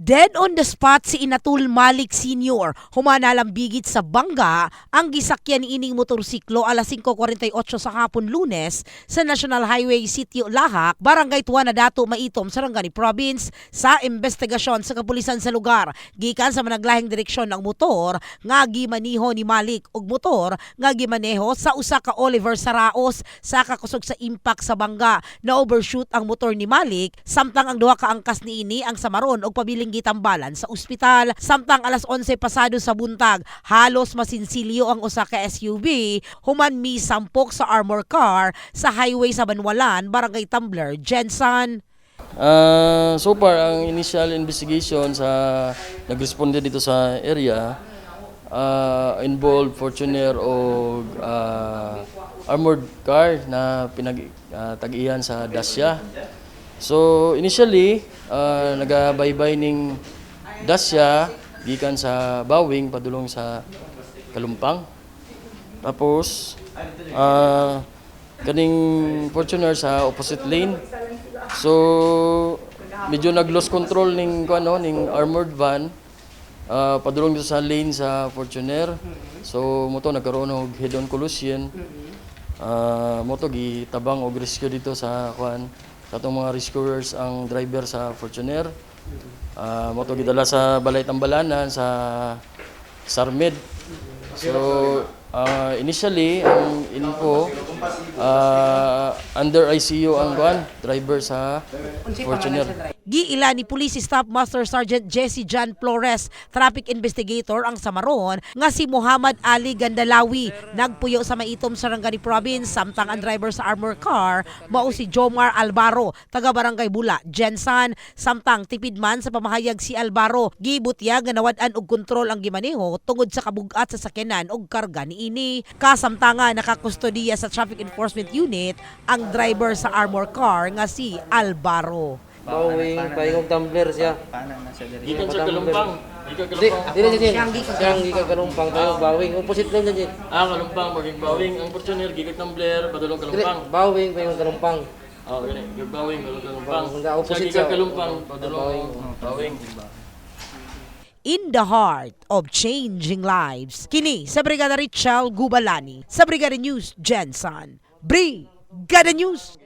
Dead on the spot si Inatul Malik Sr. Humanalang bigit sa bangga ang gisakyan ni ining motorsiklo alas 5.48 sa hapon lunes sa National Highway Sitio Lahak, Barangay Tuana Dato Maitom, Sarangani Province sa investigasyon sa kapulisan sa lugar. Gikan sa managlahing direksyon ng motor nga gimaniho ni Malik og motor nga gimaneho sa usa ka Oliver Saraos sa kakusog sa impact sa bangga na overshoot ang motor ni Malik samtang ang duha ka angkas ni ini ang samaron og pabiling gitambalan sa ospital samtang alas 11 pasado sa buntag halos masinsilyo ang usa ka SUV human mi sampok sa armor car sa highway sa Banwalan Barangay Tumbler Jensen. Ah, so far, ang initial investigation sa nagresponde dito sa area ah, involved Fortuner o ah, armored car na pinag-tagihan sa Dacia. So initially, uh, nagabaybay ning Dacia gikan sa Bawing padulong sa Kalumpang. Tapos ah, kaning Fortuner sa opposite lane So medyo nag-lost control ning ano ning armored van ah, padulong sa lane sa Fortuner. So mo to nagkaroon og head-on collision. Ah, mo gitabang og rescue dito sa kwan sa atong mga rescuers ang driver sa Fortuner. Ah, mo to gidala sa Balay Tambalanan sa Sarmed. So ah, initially ang info ah, under ICU ang kwan driver sa Fortuner. Giila ni Police Staff Master Sergeant Jesse John Flores, traffic investigator ang samaron nga si Muhammad Ali Gandalawi. Nagpuyo sa Maitom Sarangani Province samtang ang driver sa armor car mao si Jomar Albaro taga Barangay Bula Jensen samtang tipid man sa pamahayag si Albaro gibutya nga nawad-an og kontrol ang gimaneho tungod sa kabugat sa sakyanan og karga niini kasamtanga nakakustodiya sa traffic enforcement unit ang driver sa armor car nga si Albaro Bawing, paingog tumbler siya. Gikan sa Kalumpang. Di, Kalumpang. di na siya. Siyang gikan kalumpang tayo bawing. Opposite lang dyan siya. Ah, Kalumpang, maging Bawing. Ang Fortuner, gikan Tumbler, padulong Kalumpang. bawing, paingog kalumpang. Oh, gani. Gikan Bawing, padulong Kalumpang. Opposite gikan sa- Kalumpang, padulong Bawing. in the heart of changing lives. Kini sa Brigada Richel Gubalani sa Brigada News Jensen. Brigada News